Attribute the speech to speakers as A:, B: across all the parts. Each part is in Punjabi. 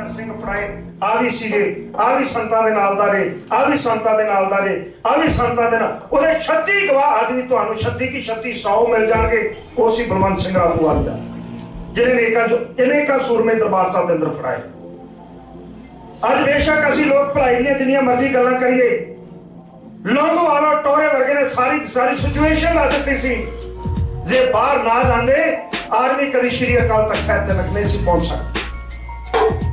A: ਕਰ ਸਿੰਘ ਫੜਾਏ। ਆ ਵੀ ਸੀਗੇ, ਆ ਵੀ ਸੰਤਾਂ ਦੇ ਨਾਲ ਦਾ ਰੇ ਆ ਵੀ ਸੰਤਾਂ ਦੇ ਨਾਲ ਦਾ ਰੇ ਆ ਵੀ ਸੰਤਾਂ ਦੇ ਨਾਲ। ਉਹਦੇ 36 ਗਵਾਹ ਅੱਜ ਤੁਹਾਨੂੰ 36 ਕੀ 36 100 ਮਿਲ ਜਾਣਗੇ, ਉਹ ਸੀ ਬਲਵੰਤ ਸਿੰਘ ਰਾਮੂਵਾਲ ਵਾਲਾ ਜਿਹਨੇ ਨੇਕਾ ਜੋ ਸੂਰਮੇ ਦਰਬਾਰ ਸਾਹਿਬ ਦੇ ਅੰਦਰ ਫੜਾਏ। ਅੱਜ ਬੇਸ਼ੱਕ ਅਸੀਂ ਲੋਕ ਭਲਾਈ ਦੀਆਂ ਜਿੰਨੀਆਂ ਮਰਜ਼ੀ ਗੱਲਾਂ ਕਰੀਏ ਲੌਂਗੋਵਾਲਾ ਟੋਰੇ ਵਰਗੇ ਨੇ ਸਾਰੀ ਸਾਰੀ ਸਿਚੁਏਸ਼ਨ ਲਾ ਦਿੱਤੀ ਸੀ। ਜੇ ਬਾਹਰ ਨਾ ਜਾਂਦੇ ਆਰਮੀ ਕਦੀ ਸ਼੍ਰੀ ਅਕਾਲ ਤਖਤ ਸਾਹਿਬ ਤੇ ਤੱਕ ਨਹੀਂ ਸੀ ਪਹੁੰਚ ਸਕਦੀ।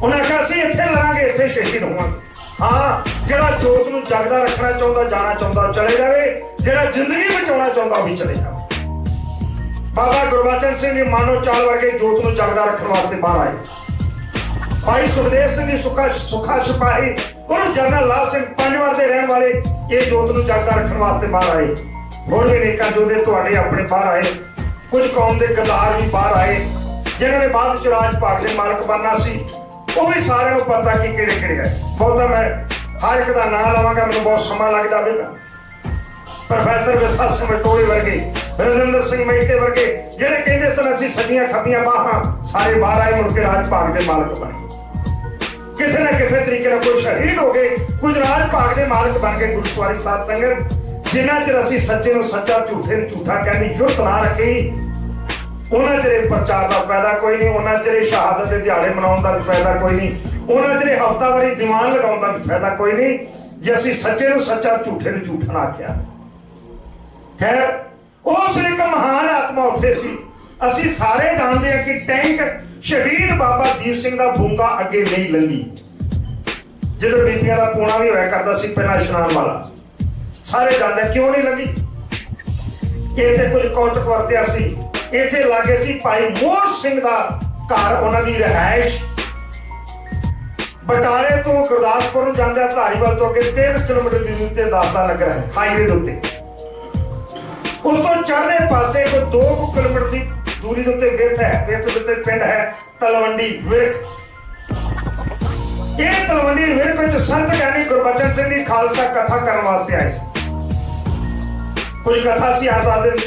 A: ਉਹਨਾਂ ਕਿਹਾ ਅਸੀਂ ਇੱਥੇ ਲੜਾਂਗੇ, ਇੱਥੇ ਸ਼ਹੀਦ ਹੋਵਾਂਗੇ। ਹਾਂ, ਜਿਹੜਾ ਜੋਤ ਨੂੰ ਜਾਗਦਾ ਰੱਖਣਾ ਚਾਹੁੰਦਾ, ਜਾਣਾ ਚਾਹੁੰਦਾ ਉਹ ਚਲੇ ਜਾਵੇ। ਜਿਹੜਾ ਜ਼ਿੰਦਗੀ ਬਚਾਉਣਾ ਚਾਹੁੰਦਾ, ਉਹ ਵੀ ਚਲੇ ਜਾਵੇ। ਬਾਬਾ ਗੁਰਬਚਨ ਸਿੰਘ ਜੀ, ਮਾਨੋ ਚਾਲ ਵਰਗੇ ਜੋਤ ਨੂੰ ਜਾਗਦਾ ਰੱਖਣ ਵਾਸਤੇ ਬਾਹਰ ਆਏ। ਭਾਈ ਸੁਖਦੇਵ ਸਿੰਘ ਦੀ ਸੁੱਖਾ ਸੁੱਖਾ ਸਿਪਾਹੀ ਔਰ ਜਨਰਲ ਲਾਲ ਸਿੰਘ ਪੰਜਵਾਰ ਦੇ ਰਹਿਣ ਵਾਲੇ, ਇਹ ਜੋਤ ਨੂੰ ਜਾਗਦਾ ਰੱਖਣ ਵਾਸਤੇ ਬਾਹਰ ਆਏ। ਹੋਰ ਵੀ ਨੇਕਾਂ ਜੋਧੇ ਤੁਹਾਡੇ ਆਪਣੇ ਬਾਹਰ ਆਏ। ਕੁਝ ਕੌਮ ਦੇ ਗਦਾਰ ਵੀ ਬਾਹਰ ਆਏ, ਜਿਨ੍ਹਾਂ ਨੇ ਬਾਅਦ ਚ ਰਾਜ ਭਾਗ ਦੇ ਮਾਲਕ ਬਣਨਾ ਸੀ। ਉਹ ਵੀ ਸਾਰਿਆਂ ਨੂੰ ਪਤਾ ਕਿ ਕਿਹੜੇ ਕਿਹੜੇ ਹੈ। ਬਹੁਤਾ ਮੈਂ ਹਰ ਇੱਕ ਦਾ ਨਾਮ ਲਵਾਂਗਾ, ਮੈਨੂੰ ਬਹੁਤ ਸਮਾਂ ਲੱਗ ਜਾਵੇਗਾ ਪ੍ਰੋਫੈਸਰ ਵਿਸਾ ਸਿੰਘ ਮਟੋਲੇ ਵਰਗੇ, ਰਜਿੰਦਰ ਸਿੰਘ ਮਹਿਤੇ ਵਰਗੇ, ਜਿਹੜੇ ਕਹਿੰਦੇ ਸਨ ਅਸੀਂ ਸੱਜੀਆਂ ਖੱਬੀਆਂ ਬਾਹਾਂ, ਸਾਰੇ ਬਾਹਰ ਆਏ, ਮੁੜ ਕੇ ਰਾਜ ਭਾਗ ਦੇ ਮਾਲਕ ਬਣੇ। ਕਿਸੇ ਨਾ ਕਿਸੇ ਤਰੀਕੇ ਨਾਲ ਕੋਈ ਸ਼ਹੀਦ ਹੋ ਗਏ, ਕੁਝ ਰਾਜ ਭਾਗ ਦੇ ਮਾਲਕ ਬਣ ਗਏ ਗੁਰਸਵਾਰੀ ਸਾਹਿਬ ਸੰਗਤ ਜਿਨ੍ਹਾਂ ਚਿਰ ਅਸੀਂ ਸੱਚੇ ਨੂੰ ਸੱਚਾ, ਝੂਠੇ ਨੂੰ ਝੂਠਾ ਕਹਿਣ ਦੀ ਨਾ ਰੱਖੀ ਉਹਨਾਂ ਚਿਰ ਪ੍ਰਚਾਰ ਦਾ ਫਾਇਦਾ ਕੋਈ ਨਹੀਂ, ਉਹਨਾਂ ਚਿਰ ਸ਼ਹਾਦਤ ਦੇ ਦਿਹਾੜੇ ਮਨਾਉਣ ਦਾ ਵੀ ਫਾਇਦਾ ਕੋਈ ਨਹੀਂ, ਉਹਨਾਂ ਚਿਰ ਹਫਤਾਵਾਰੀ ਦੀਵਾਨ ਲਗਾਉਣ ਦਾ ਵੀ ਫਾਇਦਾ ਕੋਈ ਨਹੀਂ, ਜੇ ਅਸੀਂ ਸੱਚੇ ਨੂੰ ਸੱਚਾ, ਝੂਠੇ ਨੂੰ ਝੂਠਾ ਨਾ ਆਖਿਆ। ਖੈਰ, ਉਸ ਇੱਕ ਮਹਾਨ ਆਤਮਾ ਉੱਥੇ ਸੀ। ਅਸੀਂ ਸਾਰੇ ਜਾਣਦੇ ਹਾਂ ਕਿ ਟੈਂਕ ਸ਼ਹੀਦ ਬਾਬਾ ਦੀਪ ਸਿੰਘ ਦਾ ਬੂੰਗਾ ਅੱਗੇ ਨਹੀਂ ਲੰਗੀ ਜਦੋਂ ਬੀਬੀਆਂ ਦਾ ਪੋਣਾ ਵੀ ਹੋਇਆ ਕਰਦਾ ਸੀ, ਪਹਿਲਾਂ ਇਸ਼ਨਾਨ ਵਾਲਾ। ਸਾਰੇ ਜਾਣਦੇ ਕਿਉਂ ਨਹੀਂ ਲੰਗੀ ਤੇ ਕੁਝ ਕੌਤਕ ਵਰਤਿਆ ਸੀ। ਇੱਥੇ ਲਾਗੇ ਸੀ ਭਾਈ ਮੋਹਰ ਸਿੰਘ ਦਾ ਘਰ, ਉਹਨਾਂ ਦੀ ਰਹਿائش ਬਟਾਲੇ ਤੋਂ ਗੁਰਦਾਸਪੁਰ ਨੂੰ ਜਾਂਦਾ ਧਾਰੀਵਾਲ ਤੋਂ ਅੱਗੇ 3 ਕਿਲੋਮੀਟਰ ਦੀ ਦੂਰੀ ਤੇ ਦਾਸਾ ਨਗਰ ਹੈ ਹਾਈਵੇ ਦੇ ਉੱਤੇ। ਉਸ ਤੋਂ ਚੜ੍ਹਦੇ ਪਾਸੇ ਕੋ 2 ਕਿਲੋਮੀਟਰ ਦੀ ਦੂਰੀ ਦੇ ਉੱਤੇ ਵਿਰਥ ਹੈ। ਵਿਰਥ ਦੇ ਉੱਤੇ ਪਿੰਡ ਹੈ ਤਲਵੰਡੀ ਵਿਰਖ ਇਹ ਤਲਵੰਡੀ ਵਿਰਖ ਵਿੱਚ ਸੰਤ ਗਿਆਨੀ ਗੁਰਬਚਨ ਸਿੰਘ ਦੀ ਖਾਲਸਾ ਕਥਾ ਕਰਨ ਵਾਸਤੇ ਆਏ ਸੀ। ਕੁਝ ਕਥਾ ਸੀ ਹਰ ਦਿਨ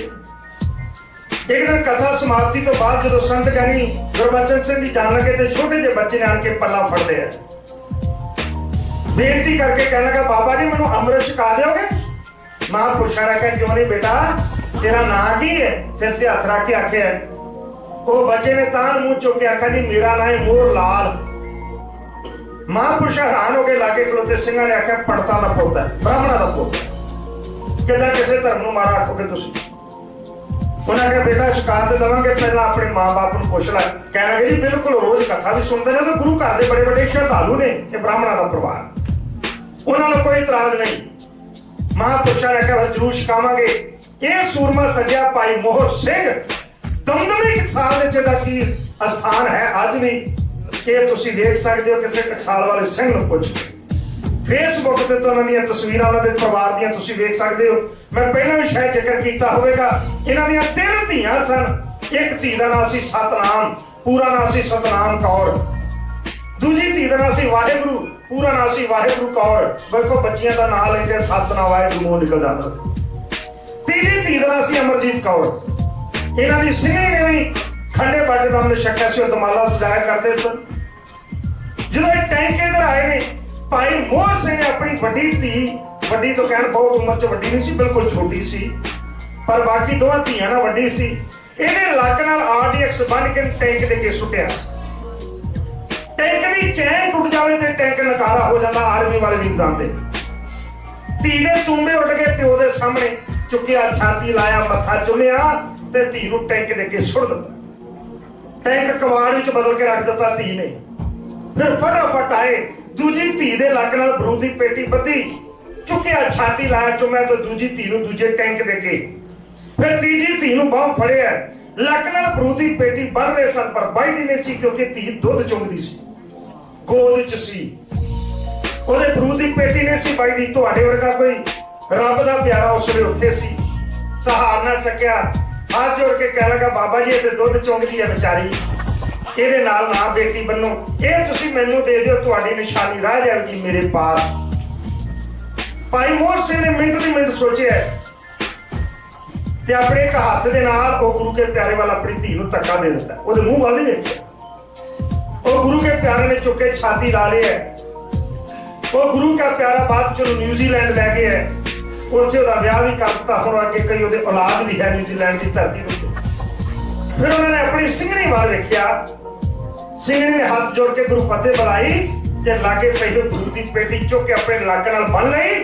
A: ਇੱਕ ਦਿਨ ਕਥਾ ਸਮਾਪਤੀ ਤੋਂ ਬਾਅਦ ਜਦੋਂ ਸੰਤ ਗਿਆਨੀ ਗੁਰਬਚਨ ਸਿੰਘ ਜੀ ਜਾਣ ਲੱਗੇ ਤੇ ਛੋਟੇ ਜਿਹੇ ਬੱਚੇ ਨੇ ਆਣ ਕੇ ਪੱਲਾ ਫੜਦੇ ਆ। ਬੇਨਤੀ ਕਰਕੇ ਕਹਿਣ ਲੱਗਾ, ਬਾਬਾ ਜੀ, ਮੈਨੂੰ ਅੰਮ੍ਰਿਤ ਛਕਾ ਦਿਓਗੇ? ਮਹਾਂਪੁਰਸ਼ਾਂ ਨੇ ਲੱਗਾ ਕਿਉਂ ਨਹੀਂ ਬੇਟਾ? ਤੇਰਾ ਨਾਂ ਕੀ ਹੈ? ਸਿਰ ਤੇ ਹੱਥ ਰੱਖ ਕੇ ਆਖਿਆ ਉਹ ਬੱਚੇ ਨੇ ਤਾਂ ਮੂੰਹ ਚੁੱਕ ਕੇ ਆਖਿਆ ਜੀ ਮੇਰਾ ਨਾਂ ਹੈ ਮੋਰ ਲਾਲ। ਮਾਂ ਹੈਰਾਨ ਹੋ ਕੇ ਲਾਗੇ ਖਲੋਤੇ ਸਿੰਘਾਂ ਨੇ ਆਖਿਆ, ਪੜਤਾ ਦਾ ਪੁੱਤ ਹੈ, ਬ੍ਰਾਹਮਣਾ ਦਾ ਪੁੱਤ ਹੈ। ਕਿੱਦਾਂ ਕਿਸੇ ਧਰਮ ਨੂੰ ਮਾਰਾ ਆਖੋਗੇ ਤੁਸੀਂ? ਉਹਨਾਂ ਕੇ ਬੇਟਾ ਸ਼ਿਕਾਰ ਤੇ ਦਵਾਂਗੇ ਪਹਿਲਾਂ ਆਪਣੇ ਮਾਂ-ਬਾਪ ਨੂੰ ਪੁੱਛ ਲੈ। ਕਹਿਣਗੇ ਜੀ, ਬਿਲਕੁਲ ਰੋਜ਼ ਕਥਾ ਵੀ ਸੁਣਦੇ ਨੇ ਤੇ ਗੁਰੂ ਘਰ ਦੇ ਬੜੇ ਵੱਡੇ ਸ਼ਰਧਾਲੂ ਨੇ, ਇਹ ਬ੍ਰਾਹਮਣਾਂ ਦਾ ਪਰਿਵਾਰ। ਉਹਨਾਂ ਨੂੰ ਕੋਈ ਇਤਰਾਜ਼ ਨਹੀਂ। ਮਹਾਂਪੁਰਸ਼ਾਂ ਨੇ ਕਿਹਾ ਜਰੂਰ ਛਕਾਵਾਂਗੇ। ਇਹ ਸੂਰਮਾ ਸੱਜਿਆ ਭਾਈ ਮੋਹਰ ਸਿੰਘ, ਦਮਦਮੀ ਟਕਸਾਲ ਦੇ ਜਿਹਦਾ ਕੀ ਅਸਥਾਨ ਹੈ, ਅੱਜ ਵੀ ਇਹ ਤੁਸੀਂ ਦੇਖ ਸਕਦੇ ਹੋ, ਕਿਸੇ ਟਕਸਾਲ ਵਾਲੇ ਸਿੰਘ ਨੂੰ ਪੁੱਛ ਕੇ। ਫੇਸਬੁੱਕ ਤੇ ਤਾਂ ਉਹਨਾਂ ਦੀਆਂ ਤਸਵੀਰਾਂ ਉਹਨਾਂ ਦੇ ਪਰਿਵਾਰ ਦੀਆਂ ਤੁਸੀਂ ਵੇਖ ਸਕਦੇ ਹੋ। ਮੈਂ ਪਹਿਲਾਂ ਵੀ ਸ਼ਾਇਦ ਜ਼ਿਕਰ ਕੀਤਾ ਹੋਵੇਗਾ, ਇਹਨਾਂ ਦੀਆਂ ਤਿੰਨ ਧੀਆਂ ਸਨ। ਇੱਕ ਧੀ ਦਾ ਨਾਮ ਸੀ ਸਤਨਾਮ, ਪੂਰਾ ਨਾਮ ਸੀ ਸਤਨਾਮ ਕੌਰ। ਦੂਜੀ ਧੀ ਦਾ ਨਾਮ ਸੀ ਵਾਹਿਗੁਰੂ, ਪੂਰਾ ਨਾਮ ਸੀ ਵਾਹਿਗੁਰੂ ਕੌਰ। ਵੇਖੋ, ਬੱਚੀਆਂ ਦਾ ਨਾਮ ਲੈ ਕੇ ਸਤਨਾਮ, ਵਾਹਿਗੁਰੂ, ਮੂੰਹ ਨਿਕਲ ਜਾਂਦਾ ਸੀ। ਤੀਜੀ ਧੀ ਦਾ ਨਾਮ ਸੀ ਅਮਰਜੀਤ ਕੌਰ। ਇਹਨਾਂ ਦੀ ਸਿੰਘਣੀ ਨੇ ਵੀ ਖੰਡੇ ਬਾਟੇ ਦਾ ਮਨ ਸ਼ੱਕਾ ਸੀ, ਉਹ ਦਮਾਲਾ ਸਜਾਇਆ ਕਰਦੇ ਸਨ। ਜਦੋਂ ਇਹ ਟੈਂਕ ਇਧਰ ਆਏ ਨੇ ਭਾਈ ਮੋਹਨ ਸਿੰਘ ਨੇ ਆਪਣੀ ਵੱਡੀ ਧੀ, ਵੱਡੀ ਤੋਂ ਕਹਿਣ ਬਹੁਤ ਉਮਰ ਚ ਵੱਡੀ ਨਹੀਂ ਸੀ, ਬਿਲਕੁਲ ਛੋਟੀ ਸੀ। ਪਰ ਬਾਕੀ ਦੋਵਾਂ ਧੀਆਂ ਨਾਲ ਵੱਡੀ ਸੀ। ਇਹਨੇ ਲੱਕ ਨਾਲ ਆਰਡੀਐਕਸ ਬੰਨ ਕੇ ਟੈਂਕ ਦੇ ਕੇ ਸੁੱਟਿਆ ਟੈਂਕ ਦੀ ਚੈਨ ਟੁੱਟ ਜਾਵੇ ਤੇ ਟੈਂਕ ਨਕਾਰਾ ਹੋ ਜਾਂਦਾ ਆਰਮੀ ਵਾਲੇ ਵੀ ਜਾਣਦੇ ਧੀ ਦੇ ਤੂੰਬੇ ਉੱਡ ਕੇ ਪਿਓ ਦੇ ਸਾਹਮਣੇ ਚੁੱਕਿਆ, ਛਾਤੀ ਲਾਇਆ, ਮੱਥਾ ਚੁੰਮਿਆ ਤੇ ਧੀ ਨੂੰ ਟੈਂਕ ਦੇ ਕੇ ਸੁੱਟ ਦਿੱਤਾ। ਟੈਂਕ ਕਵਾੜ ਵਿੱਚ ਬਦਲ ਕੇ ਰੱਖ ਦਿੱਤਾ ਧੀ ਨੇ। ਫਿਰ ਫਟਾਫਟ ਆਏ ਦੂਜੀ ਧੀ ਦੇ ਲੱਕ ਨਾਲ ਬਰੂਦ ਦੀ ਪੇਟੀ ਬੱਧੀ। ਚੁੱਕਿਆ ਛਾਤੀ ਲਾਇਆ ਚੁੰਮਿਆ ਤੇ ਦੂਜੀ ਧੀ ਨੂੰ ਦੂਜੇ ਟੈਂਕ ਦੇ ਕੇ। ਫਿਰ ਤੀਜੀ ਧੀ ਨੂੰ ਬਾਹ ਫੜਿਆ। ਲੱਕ ਨਾਲ ਬਰੂਦ ਦੀ ਪੇਟੀ ਬੰਨ ਰਹੇ ਸਨ, ਪਰ ਬਾਈਦੀ ਨਹੀਂ ਸੀ ਕਿਉਂਕਿ ਧੀ ਦੁੱਧ ਚੁੰਗਦੀ ਸੀ। ਗੋਦ ਵਿੱਚ ਸੀ। ਉਹਦੇ ਬਰੂਦ ਦੀ ਪੇਟੀ ਨੇ ਸੀ ਬਾਈ ਦੀ ਤੁਹਾਡੇ ਵਰਗਾ ਕੋਈ ਰੱਬ ਦਾ ਪਿਆਰਾ ਉਸ ਵੇਲੇ ਉੱਥੇ ਸੀ। ਸਹਾਰ ਨਾ ਸਕਿਆ ਹੱਥ ਜੋੜ ਕੇ ਕਹਿ ਲਗਾ, ਬਾਬਾ ਜੀ, ਇਹ ਤੇ ਦੁੱਧ ਚੁੰਗਦੀ ਹੈ ਵਿਚਾਰੀ। ਇਹਦੇ ਨਾਲ ਨਾ ਬੇਟੀ ਬੰਨੋ। ਇਹ ਤੁਸੀਂ ਮੈਨੂੰ ਦੇ ਦਿਓ, ਤੁਹਾਡੀ ਨਿਸ਼ਾਨੀ ਰਹਿ ਜਾਏਗੀ ਮੇਰੇ ਪਾਸ। ਭਾਈ ਮੋਹਰ ਸਿੰਘ ਨੇ ਮਿੰਟ ਦੀ ਮਿੰਟ ਸੋਚਿਆ। ਤੇ ਆਪਣੇ ਇੱਕ ਹੱਥ ਦੇ ਨਾਲ ਉਹ ਗੁਰੂ ਕੇ ਪਿਆਰੇ ਵਾਲਾ ਆਪਣੀ ਧੀ ਨੂੰ ਧੱਕਾ ਦੇ ਦਿੱਤਾ। ਉਹਦੇ ਮੂੰਹ ਵੱਲ ਨਹੀਂ ਵੇਖਿਆ। ਉਹ ਗੁਰੂ ਕੇ ਪਿਆਰੇ ਨੇ ਚੁੱਕੇ ਛਾਤੀ ਲਾ ਲਿਆ ਉਹ ਗੁਰੂ ਦਾ ਪਿਆਰਾ ਬਾਅਦ ਚਲੋ ਨਿਊਜ਼ੀਲੈਂਡ ਲੈ ਗਿਆ ਹੈ। ਉੱਥੇ ਉਹਦਾ ਵਿਆਹ ਵੀ ਕਰ ਦਿੱਤਾ। ਹੁਣ ਅੱਗੇ ਕਈ ਉਹਦੇ ਔਲਾਦ ਵੀ ਹੈ ਨਿਊਜ਼ੀਲੈਂਡ ਦੀ ਧਰਤੀ ਦੇ ਉੱਤੇ। ਫਿਰ ਉਹਨਾਂ ਨੇ ਆਪਣੀ ਸਿੰਘਣੀ ਵੱਲ ਵੇਖਿਆ। ਸਿੰਘਣੀ ਨੇ ਹੱਥ ਜੋੜ ਕੇ ਗੁਰੂ ਫਤਿਹ ਬੁਲਾਈ ਤੇ ਲਾਗੇ ਪਈ ਹੋਈ ਗੁਰੂ ਦੀ ਪੇਟੀ ਚੁੱਕ ਕੇ ਆਪਣੇ ਲੱਕ ਨਾਲ ਬੰਨ ਲਈ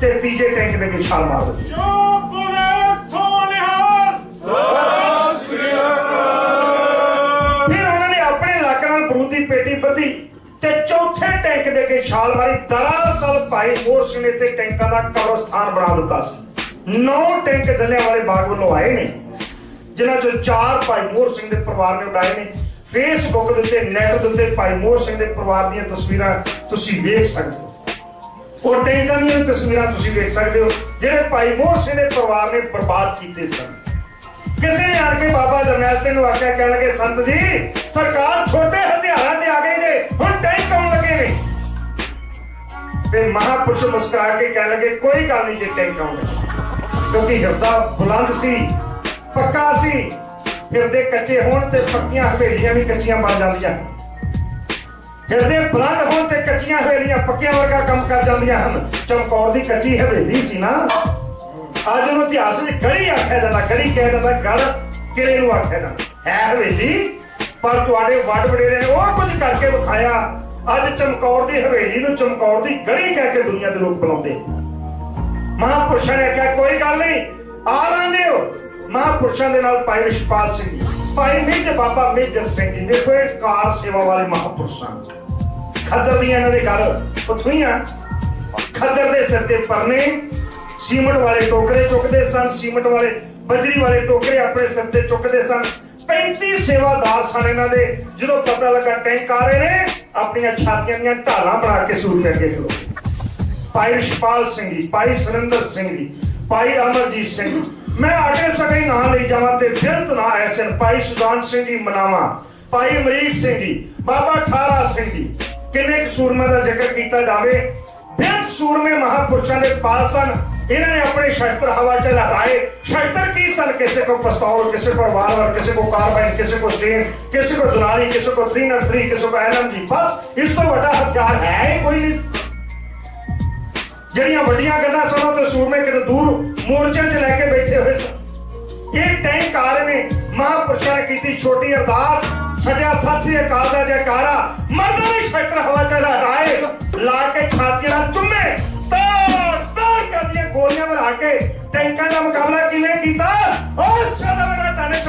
A: ਤੇ ਤੀਜੇ ਟੈਂਕ ਦੇ ਵਿੱਚ ਛਾਲ ਮਾਰ ਦਿੱਤੀ। ਫਿਰ ਉਹਨਾਂ ਨੇ ਆਪਣੇ ਲੱਕ ਨਾਲ ਗੁਰੂ ਦੀ ਪੇਟੀ ਬੱਧੀ ਤੇ ਚੌਥੇ ਟੈਂਕ ਦੇ ਕੇ ਛਾਲ ਮਾਰੀ। ਦਰਅਸਲ ਭਾਈ ਮੋਰ ਸਿੰਘ ਨੇ ਇੱਥੇ ਟੈਂਕਾਂ ਦਾ ਕਬਰਸਤਾਨ ਬਣਾ ਦਿੱਤਾ ਸੀ। ਨੌ ਟੈਂਕ ਜਲਿਆਂ ਵਾਲੇ ਬਾਗ ਵੱਲੋਂ ਆਏ ਨੇ ਜਿਨ੍ਹਾਂ ਚੋਂ ਚਾਰ ਭਾਈ ਮੋਰ ਸਿੰਘ ਦੇ ਪਰਿਵਾਰ ਨੇ ਉਡਾਏ ਨੇ। ਫੇਸਬੁੱਕ ਦੇ ਉੱਤੇ ਨੈਟ ਦੇ ਉੱਤੇ ਭਾਈ ਮੋਰ ਸਿੰਘ ਦੇ ਪਰਿਵਾਰ ਦੀਆਂ ਤਸਵੀਰਾਂ ਤੁਸੀਂ ਵੇਖ ਸਕਦੇ ਹੋ। ਉਹ ਟੈਂਕਾਂ ਦੀਆਂ ਤਸਵੀਰਾਂ ਤੁਸੀਂ ਵੇਖ ਸਕਦੇ ਹੋ, ਜਿਹੜੇ ਭਾਈ ਮੋਰ ਸਿੰਘ ਦੇ ਪਰਿਵਾਰ ਨੇ ਬਰਬਾਦ ਕੀਤੇ ਸਨ। ਕਿਸੇ ਨੇ ਆਣ ਕੇ ਬਾਬਾ ਜਰਨੈਲ ਸਿੰਘ ਨੂੰ ਆਖਿਆ, ਕਹਿਣ ਲੱਗੇ, ਸੰਤ ਜੀ, ਸਰਕਾਰ ਛੋਟੇ ਹਥਿਆਰਾਂ ਤੇ ਆ ਗਈ ਨੇ ਹੁਣ ਟੈਂਕ ਆਉਣ ਲੱਗੇ ਨੇ। ਤੇ ਮਹਾਪੁਰਸ਼ ਮੁਸਕਰਾ ਕੇ ਕਹਿਣ ਲੱਗੇ, ਕੋਈ ਗੱਲ ਨਹੀਂ ਜੇ ਟੈਂਕ ਆਉਣਗੇ ਕਿਉਂਕਿ ਹਿਰਦਾ ਬੁਲੰਦ ਸੀ, ਪੱਕਾ ਸੀ। ਹਿਰਦੇ ਕੱਚੇ ਹੋਣ ਤੇ ਪੱਕੀਆਂ ਹਵੇਲੀਆਂ ਵੀ ਕੱਚੀਆਂ ਬਣ ਜਾਂਦੀਆਂ। ਹਿਰਦੇ ਬੁਲੰਦ ਹੋਣ ਤੇ ਕੱਚੀਆਂ ਹਵੇਲੀਆਂ ਪੱਕਿਆਂ ਵਰਗਾ ਕੰਮ ਕਰ ਜਾਂਦੀਆਂ ਹਨ। ਚਮਕੌਰ ਦੀ ਕੱਚੀ ਹਵੇਲੀ ਸੀ ਨਾ। ਅੱਜ ਉਹਨੂੰ ਇਤਿਹਾਸ ਵਿੱਚ ਗੜੀ ਆਖਿਆ ਜਾਂਦਾ, ਗੜੀ ਕਹਿ ਜਾਂਦਾ ਗੜ ਕਿਲੇ ਨੂੰ ਆਖਿਆ ਜਾਂਦਾ। ਹੈ ਹਵੇਲੀ, ਪਰ ਤੁਹਾਡੇ ਵੱਡ ਵਡੇਰੇ ਨੇ ਉਹ ਕੁਝ ਕਰਕੇ ਵਿਖਾਇਆ। ਅੱਜ ਚਮਕੌਰ ਦੀ ਹਵੇਲੀ ਨੂੰ ਚਮਕੌਰ ਦੀ ਗੜੀ ਕਹਿ ਕੇ ਦੁਨੀਆ ਦੇ ਲੋਕ ਬੁਲਾਉਂਦੇ। ਮਹਾਂਪੁਰਸ਼ਾਂ ਨੇ ਕਿਹਾ, ਕੋਈ ਗੱਲ ਨਹੀਂ, ਆ ਲਾਂਦੇ ਹੋ ਮਹਾਪੁਰਸ਼ਾਂ ਦੇ ਨਾਲ ਭਾਈ ਰਿਸ਼ਪਾਲ ਸਿੰਘ ਜੀ, ਭਾਈ ਮੇਜ ਬਾਬਾ ਮੇਜਰ ਸਿੰਘ ਜੀ ਦੇਖੋ ਇਹ ਕਾਰ ਸੇਵਾ ਵਾਲੇ ਮਹਾਪੁਰਸ਼ਾਂ ਖੱਦਰ ਦੀਆਂ ਇਹਨਾਂ ਦੇ ਗੱਲ ਉੱਥੋਂ ਖੱਦਰ ਦੇ ਸਿਰ ਤੇ ਪਰਨੇ, ਸੀਮਟ ਵਾਲੇ ਟੋਕਰੇ ਚੁੱਕਦੇ ਸਨ, ਸੀਮਟ ਵਾਲੇ, ਬਜਰੀ ਵਾਲੇ ਟੋਕਰੇ ਆਪਣੇ ਸਿਰ ਤੇ ਚੁੱਕਦੇ ਸਨ। 35 ਸੇਵਾਦਾਰ ਸਨ ਇਹਨਾਂ ਦੇ, ਜਦੋਂ ਪਤਾ ਲੱਗਾ ਟੈਂਕ ਆ ਰਹੇ ਨੇ, ਆਪਣੀਆਂ ਛਾਤੀਆਂ ਦੀਆਂ ਢਾਲਾਂ ਬਣਾ ਕੇ ਸੂਰ ਕੇ ਅੱਗੇ ਖਲੋ ਭਾਈ ਰਿਸ਼ਪਾਲ ਸਿੰਘ ਜੀ, ਭਾਈ ਸੁਰਿੰਦਰ ਸਿੰਘ ਜੀ, ਭਾਈ ਅਮਰਜੀਤ ਸਿੰਘ ਮੈਂ ਆਗੇ ਸਕੇ ਨਾ ਲਈ ਜਾਵਾਂ ਤੇ ਬਿਰਤ ਨਾ ਐਸੇ ਨੇ। ਭਾਈ ਸੁਦਾਨ ਸਿੰਘ ਜੀ ਮਨਾਵਾਂ। ਭਾਈ ਅਮਰੀਕ ਸਿੰਘ ਜੀ, ਬਾਬਾ ਠਾਰਾ ਸਿੰਘ ਜੀ। ਕਿੰਨੇ ਕੁ ਦਾ ਜ਼ਿਕਰ ਕੀਤਾ ਜਾਵੇ? ਬਿਰਤ ਸੂਰਮੇ ਮਹਾਪੁਰਸ਼ਾਂ ਦੇ ਪਾਸ ਸਨ। ਇਹਨਾਂ ਨੇ ਆਪਣੇ ਸ਼ਸਤਰ ਹਵਾ ਚ ਲਹਿਰਾਏ। ਸ਼ਸਤਰ ਕੀ ਸਨ? ਕਿਸੇ ਕੋ ਪਿਸਤੌਲ, ਕਿਸੇ ਕੋ ਰਿਵਾਲਵਰ ਕਿਸੇ ਕੋ ਕਾਰਬਾਈਨ ਕਿਸੇ ਕੋ ਸਟੇਨ ਕਿਸੇ ਕੋ ਦੁਨਾਲੀ ਕਿਸੇ ਕੋ 303 ਕਿਸੇ ਕੋ ਐਲਐਮਜੀ ਬਸ ਇਸ ਤੋਂ ਵੱਡਾ ਹਥਿਆਰ ਹੈ ਕੋਈ ਨਹੀਂ। ਜਿਹੜੀਆਂ ਵੱਡੀਆਂ ਗੱਲਾਂ ਸੁਣੋ ਤੇ ਸੂਰਮੇ ਕਿਤੇ ਦੂਰ मोर्चा चला के बैठे हुए सब। ये टैंक कार में महापुरुषा की थी, छोटी अरदास। सजा अकाल का जयकारा। मर्दों ने क्षेत्र हवा चला, राय ला के छाती रात तोड़ तोड़ कर दिए, गोलियाँ बना के। टैंका का मुकाबला किने और सदा मेरा टाने